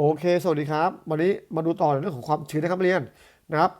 โอเค สวัสดีครับ วันนี้มาดูต่อในเรื่องของความชื้นนะครับเรียนนะครับ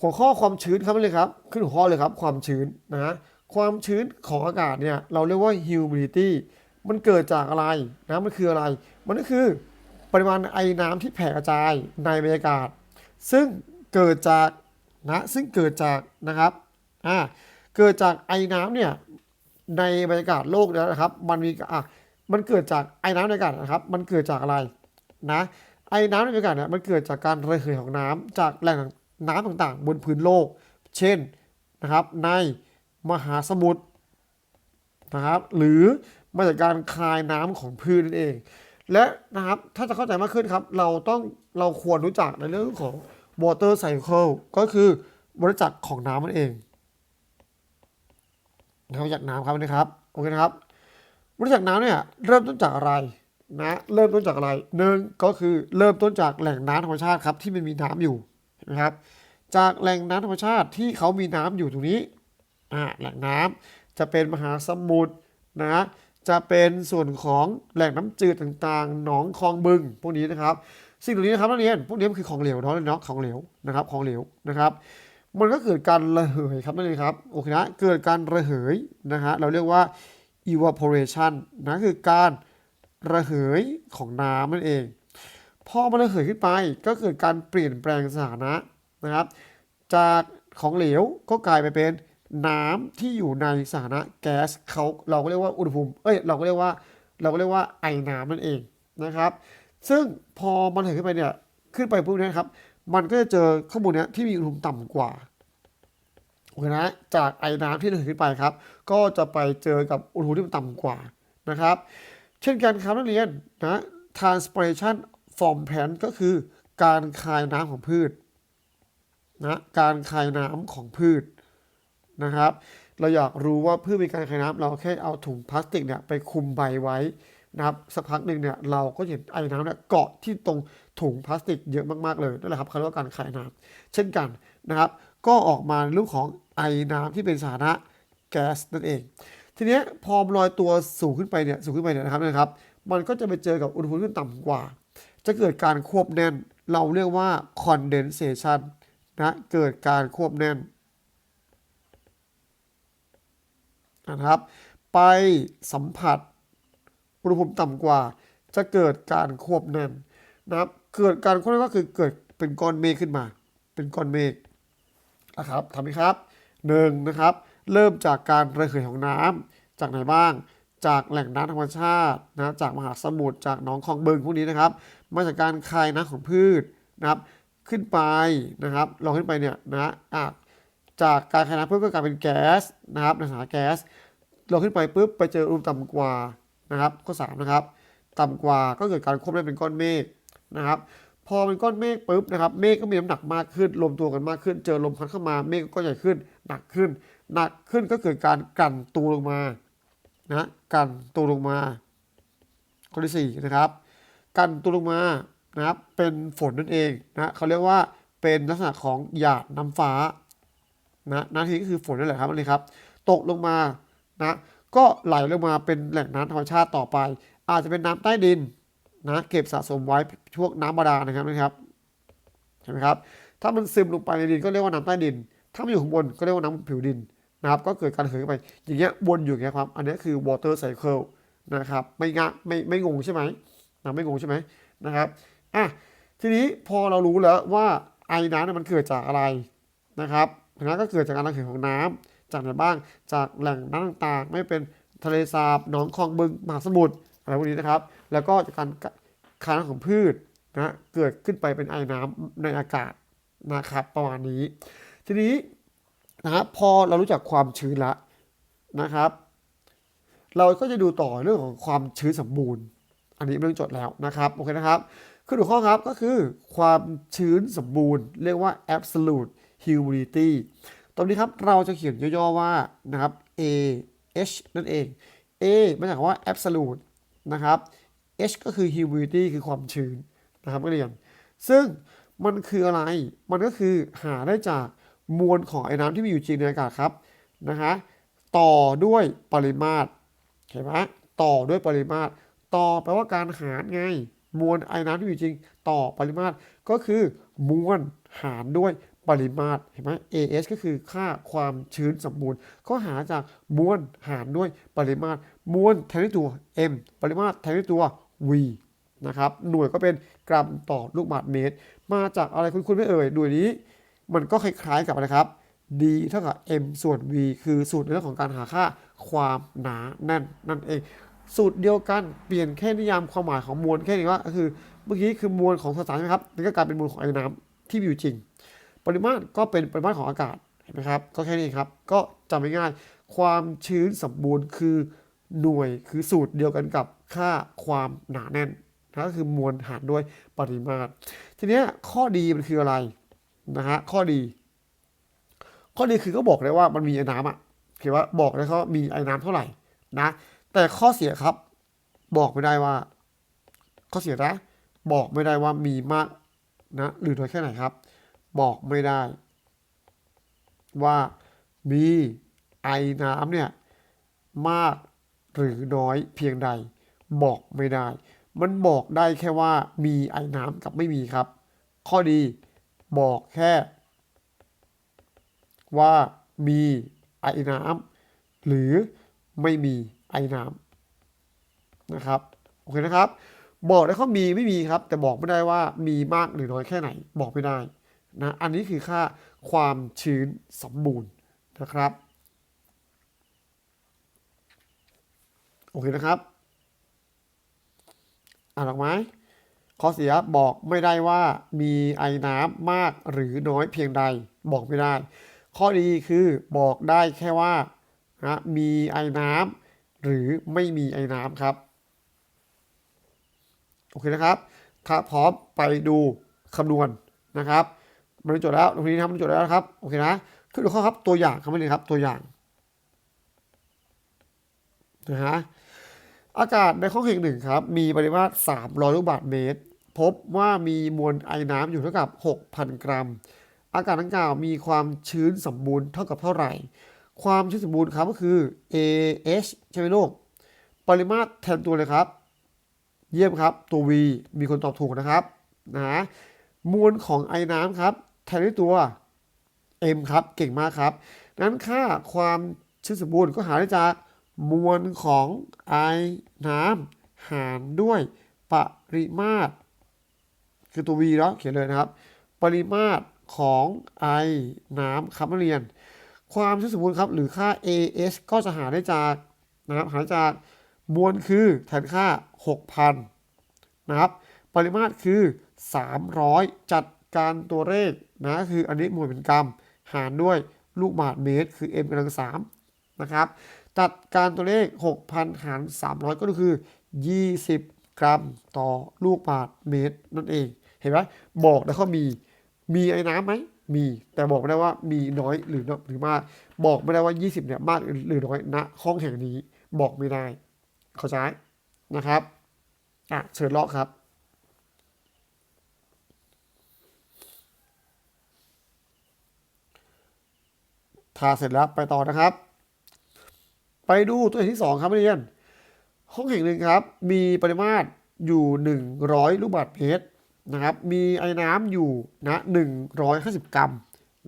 หัวข้อความชื้นครับเรียนครับ ขึ้นหัวข้อเลยครับ ความชื้นนะความชื้นของอากาศเนี่ยเราเรียกว่า humidity มันเกิดจากอะไรนะมันคืออะไร มันก็คือปริมาณไอน้ำที่แผ่กระจายในบรรยากาศ ซึ่งเกิดจากนะซึ่งเกิดจากนะครับอ่าเกิดจากไอน้ำเนี่ยในบรรยากาศโลกเนี่ยนะครับ มันมีอะมันเกิดจากไอน้ำในอากาศนะครับ มันเกิดจากอะไร นะไอ้น้ำในบรรยากาศเนี่ยมันเกิดจากการระเหยของน้ำจากแหล่งน้ำต่างๆ บนพื้นโลก เช่นนะครับในมหาสมุทรนะครับหรือมาจากการคายน้ำของพืชนั่นเอง และนะครับถ้าจะเข้าใจมากขึ้นครับ เราต้องเราควรรู้จักในเรื่องของ water cycle ก็คือวัฏจักรของน้ำนั่นเองนะครับจากน้ำครับนะครับโอเคนะครับวัฏจักรน้ำเนี่ยเริ่มต้นจากอะไร นะเริ่มต้นจากอะไรหนึ่งก็คือเริ่มต้นจากแหล่งน้ำธรรมชาติครับที่มันมีน้ำอยู่นะครับ จากแหล่งน้ำธรรมชาติที่เขามีน้ำอยู่ตรงนี้อ่าแหล่งน้ำจะเป็นมหาสมุทรนะจะเป็นส่วนของแหล่งน้ำจืดต่างๆ หนองคลองบึงพวกนี้นะครับ สิ่งเหล่านี้นะครับนักเรียนพวกนี้มันคือของเหลวเนาะเนาะของเหลวนะครับของเหลวนะครับ มันก็เกิดการระเหยครับนั่นเองครับโอเคนะเกิดการระเหยนะฮะเราเรียกว่า evaporation นะคือการ ระเหยของน้ำนั่นเอง พอมันระเหยขึ้นไปก็เกิดการเปลี่ยนแปลงสถานะนะครับ จากของเหลวก็กลายไปเป็นน้ำที่อยู่ในสถานะแก๊สเขาเราก็เรียกว่าอุณหภูมิเอ้ยเราก็เรียกว่าเราก็เรียกว่าไอน้ำนั่นเองนะครับ ซึ่งพอมันเหยขึ้นไปเนี่ยขึ้นไปปุ๊บเนครับ มันก็จะเจอข้างบนเนี้ยที่มีอุณหภูมิต่ำกว่าโอเคนะจากไอ้น้ำที่ระเหยขึ้นไปครับ ก็จะไปเจอกับอุณหภูมิที่มันต่ำกว่านะครับ เช่นกันครับนักเรียนนะ transpiration from plant ก็คือการคายน้ำของพืชนะการคายน้ำของพืชนะครับ เราอยากรู้ว่าพืชมีการคายน้ำเราแค่เอาถุงพลาสติกเนี่ยไปคุมใบไว้นะครับสักพักหนึ่งเนี่ยเราก็เห็นไอ้น้ำเนี่ยเกาะที่ตรงถุงพลาสติกเยอะมากๆเลยนั่นแหละครับเขาเรียกว่าการคายน้ำเช่นกันนะครับ ก็ออกมาในรูปของไอ้น้ำที่เป็นสานะแก๊สนั่นเอง ทีเนี้ยพอลอยตัวสูงขึ้นไปเนี่ยสูงขึ้นไปเนี่ยนะครับนะครับ มันก็จะไปเจอกับอุณหภูมิที่ต่ำกว่า จะเกิดการควบแน่น เราเรียกว่า condensation นะเกิดการควบแน่นนะครับไปสัมผัสอุณหภูมิต่ำกว่า จะเกิดการควบแน่นนะครับเกิดการควบแน่นก็คือเกิดเป็นก้อนเมฆขึ้นมา เป็นก้อนเมฆนะครับทำไหมครับหนึ่งนะครับ เริ่มจากการระเหยของน้ำจากไหนบ้าง จากแหล่งน้ำธรรมชาตินะจากมหาสมุทรจากหนองคลองบึงพวกนี้นะครับ มาจากการคายน้ำของพืชนะครับขึ้นไปนะครับลองขึ้นไปเนี่ยนะอะจากการคายน้ำเพื่อก็กลายเป็นแก๊สนะครับในสถานแก๊สลองขึ้นไปปุ๊บไปเจออุณหภูมิต่ำกว่านะครับข้อสามนะครับต่ำกว่าก็เกิดการควบได้เป็นก้อนเมฆนะครับพอเป็นก้อนเมฆปุ๊บนะครับเมฆก็มีน้ำหนักมากขึ้นรวมตัวกันมากขึ้น เจอลมพัดเข้ามาเมฆก็ใหญ่ขึ้น หนักขึ้น หนักขึ้นก็เกิดการกันตัวลงมานะกันตัวลงมา ข้อที่สี่นะครับ กันตัวลงมานะครับเป็นฝนนั่นเองนะเขาเรียกว่าเป็นลักษณะของหยาดน้ำฟ้านะน้ำที่ก็คือฝนนั่นแหละครับนี่ครับ ตกลงมานะก็ไหลลงมาเป็นแหล่งน้ำธรรมชาติต่อไป อาจจะเป็นน้ำใต้ดินนะเก็บสะสมไว้พวกน้ำบาดาลนะครับนะครับเห็นไหมครับถ้ามันซึมลงไปในดินก็เรียกว่าน้ำใต้ดิน ถ้ามันอยู่ข้างบนก็เรียกว่าน้ำผิวดินนะครับ ก็เกิดการเหยไป อย่างเงี้ยวนอยู่อย่างเงี้ยครับ อันนี้คือ water cycle นะครับ ไม่งะไม่ไม่งงใช่ไหมนะไม่งงใช่ไหมนะครับอะทีนี้พอเรารู้แล้วว่าไอ้น้ำเนี่ยมันเกิดจากอะไรนะครับนะก็เกิดจากการระเหยของน้ำจากไหนบ้าง จากแหล่งน้ำต่างๆ ไม่เป็นทะเลสาบหนองคลองบึงมหาสมุทรอะไรพวกนี้นะครับ แล้วก็จากการคายน้ำของพืชนะเกิดขึ้นไปเป็นไอน้ำในอากาศนะครับประมาณนี้ ทีนี้นะครับพอเรารู้จักความชื้นละนะครับ เราก็จะดูต่อเรื่องของความชื้นสมบูรณ์ อันนี้เรื่องจดแล้วนะครับโอเคนะครับคือหัวข้อครับก็คือความชื้นสมบูรณ์ เรียกว่า absolute humidity ตรงนี้ครับเราจะเขียนย่อๆว่านะครับ A H นั่นเอง A มาจากว่า absolute นะครับ H ก็คือ humidity คือความชื้นนะครับนักเรียน ซึ่งมันคืออะไร มันก็คือหาได้จาก มวลของไอ้น้ำที่มีอยู่จริงในอากาศครับนะคะต่อด้วยปริมาตรเห็นไหมต่อด้วยปริมาตร ต่อแปลว่าการหารไง มวลไอ้น้ำที่มีอยู่จริง ต่อปริมาตรก็คือมวลหารด้วยปริมาตรเห็นไหม AS ก็คือค่าความชื้นสมบูรณ์ก็หาจากมวลหารด้วยปริมาตร มวลแทนด้วยตัว M ปริมาตรแทนด้วยตัว V นะครับหน่วยก็เป็นกรัมต่อลูกบาศก์เมตร มาจากอะไรคุณคุณไม่เอ่ยหน่วยนี้ มันก็คล้ายๆกับอะไรครับ D เท่ากับ M ส่วน V คือสูตรในเรื่องของการหาค่าความหนาแน่นนั่นเอง สูตรเดียวกันเปลี่ยนแค่นิยามความหมายของมวลแค่นี้ว่าก็คือเมื่อกี้คือมวลของสสารใช่ไหมครับนี่ก็กลายเป็นมวลของไอ้น้ำที่มีอยู่จริง ปริมาตรก็เป็นปริมาตรของอากาศเห็นไหมครับก็แค่นี้ครับก็จำง่ายๆความชื้นสมบูรณ์คือหน่วยคือสูตรเดียวกันกับค่าความหนาแน่นนะก็คือมวลหารด้วยปริมาตร ทีนี้ข้อดีมันคืออะไร นะฮะข้อดี ข้อดีคือก็บอกได้ว่ามันมีไอ้น้ำอะคือว่าบอกได้เขามีไอ้น้ำเท่าไหร่นะ แต่ข้อเสียครับ บอกไม่ได้ว่า ข้อเสียนะบอกไม่ได้ว่ามีมากนะหรือน้อยแค่ไหนครับ บอกไม่ได้ ว่ามีไอน้ำเนี่ยมากหรือน้อยเพียงใด บอกไม่ได้ มันบอกได้แค่ว่ามีไอน้ำกับไม่มีครับ ข้อดี บอกแค่ ว่ามีไอน้ำหรือไม่มีไอน้ำนะครับโอเคนะครับ บอกได้เขามีไม่มีครับ แต่บอกไม่ได้ว่ามีมากหรือน้อยแค่ไหน บอกไม่ได้นะอันนี้คือค่าความชื้นสมบูรณ์นะครับโอเคนะครับอ่านออกไหม ข้อเสียบอกไม่ได้ว่ามีไอน้ำมากหรือน้อยเพียงใดบอกไม่ได้ ข้อดีคือบอกได้แค่ว่านะมีไอน้ำหรือไม่มีไอน้ำครับ โอเคนะครับ ถ้าพร้อมไปดูคำนวณนะครับมันจดแล้วตรงนี้นะครับมันจดแล้วครับ โอเคนะขึ้นดูข้อครับตัวอย่างครับไม่เลยครับตัวอย่างนะฮะอากาศในห้องแห่งหนึ่งครับ มีปริมาตร300 ลูกบาศก์เมตร พบว่ามีมวลไอน้ำอยู่เท่ากับ 6,000 กรัม อากาศดังกล่าวมีความชื้นสมบูรณ์เท่ากับเท่าไหร่ ความชื้นสมบูรณ์ครับก็คือ AH ใช่ไหมลูก ปริมาตรแทนตัวเลยครับ เยี่ยมครับ ตัว V มีคนตอบถูกนะครับ นะมวลของไอน้ำครับ แทนด้วยตัว M ครับ เก่งมากครับ นั้นค่าความชื้นสมบูรณ์ก็หาได้จากมวลของไอน้ำหารด้วยปริมาตร คือตัว V เนาะเขียนเลยนะครับ ปริมาตรของไอน้ำคารับอนเรียน ความชื้นสมบูรณ์ครับ หรือค่า AS ก็จะหาได้จากนะครับหาจากมวลคือแทนค่า 6,000 นะครับ ปริมาตรคือ 300 จัดการตัวเลขนะคืออันนี้หน่วยเป็นกรัมหารด้วยลูกบาศก์เมตร คือ m กำลัง3นะครับ จัดการตัวเลข 6,000 หาร 300 ก็คือ 20 กรัมต่อลูกบาศก์เมตรนั่นเอง เห็นไหมบอกแล้วเขามี มีไอ้น้ำไหมมี แต่บอกไม่ได้ว่ามีน้อยหรือน้อยหรือมาก บอกไม่ได้ว่า 20เนี่ยมากหรือน้อยณห้องแห่งนี้บอกไม่ได้ เข้าใจนะครับอะเชิญลาะครับทาเสร็จแล้วไปต่อนะครับ ไปดูตัวอย่างที่ 2 ครับเรียน ห้องแห่งหนึ่งครับ มีปริมาตรอยู่ 100 ลูกบาศก์เมตรนะครับ มีไอ้น้ำอยู่นะ150 กรัม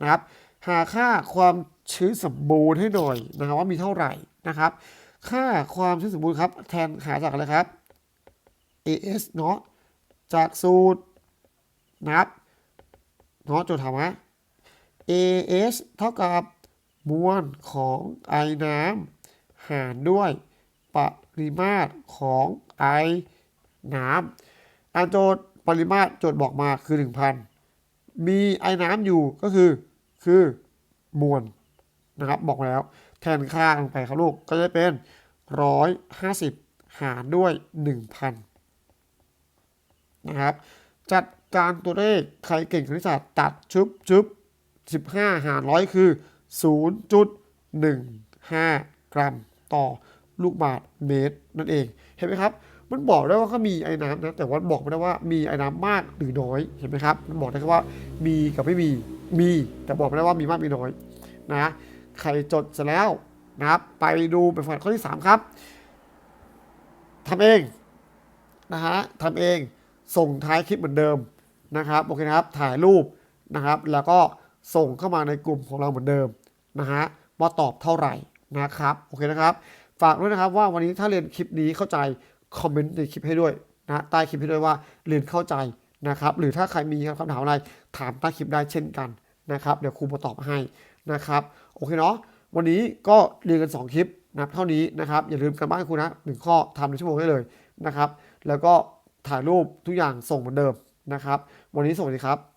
นะครับ หาค่าความชื้นสมบูรณ์ให้หน่อยนะครับว่ามีเท่าไหร่นะครับ ค่าความชื้นสมบูรณ์ครับ แทนหาจากอะไรครับ AS เนาะจากสูตรนะครับเนาะโจทย์ถามว่า AS เท่ากับมวลของไอน้ำหารด้วยป ริมาตรของไอน้ำอันโจทย์ปริมาตรโจทย์บอกมาคือ 1,000 มีไอน้ำอยู่ก็คือคือมวลนะครับบอกแล้ว แทนค่าลงไปครับลูกก็จะเป็น 150 หารด้วย 1,000 นะครับ จัดการตัวเลขใครเก่งคณิตศาสตร์ตัดชุบชุบ15 หารร้อยคือ 0.15 กรัมต่อ ลูกบาศก์เมตรนั่นเอง เห็นไหมครับ มันบอกได้ว่าเขามีไอ้น้ำนะ แต่ว่าบอกไม่ได้ว่ามีไอ้น้ำมากหรือน้อย เห็นไหมครับ มันบอกได้แค่ว่ามีกับไม่มี มี แต่บอกไม่ได้ว่ามีมากมีน้อยนะ ใครจดเสร็จแล้วนะครับ ไปดูแบบฝึกหัดข้อที่ 3 ครับทำเองนะฮะทำเองส่งท้ายคลิปเหมือนเดิมนะครับโอเคนะครับถ่ายรูปนะครับ แล้วก็ส่งเข้ามาในกลุ่มของเราเหมือนเดิมนะฮะว่าตอบเท่าไหร่นะครับโอเคนะครับ ฝากด้วยนะครับว่าวันนี้ถ้าเรียนคลิปนี้เข้าใจคอมเมนต์ในคลิปให้ด้วยนะใต้คลิปให้ด้วยว่าเรียนเข้าใจนะครับ หรือถ้าใครมีคำถามอะไรถามใต้คลิปได้เช่นกันนะครับ เดี๋ยวครูมาตอบให้นะครับโอเคเนาะวันนี้ก็เรียนกัน 2 คลิปนับเท่านี้นะครับอย่าลืมกันบ้านครูนะหนึ่งข้อทำในชั่วโมงได้เลยนะครับ แล้วก็ถ่ายรูปทุกอย่างส่งเหมือนเดิมนะครับ วันนี้สวัสดีครับ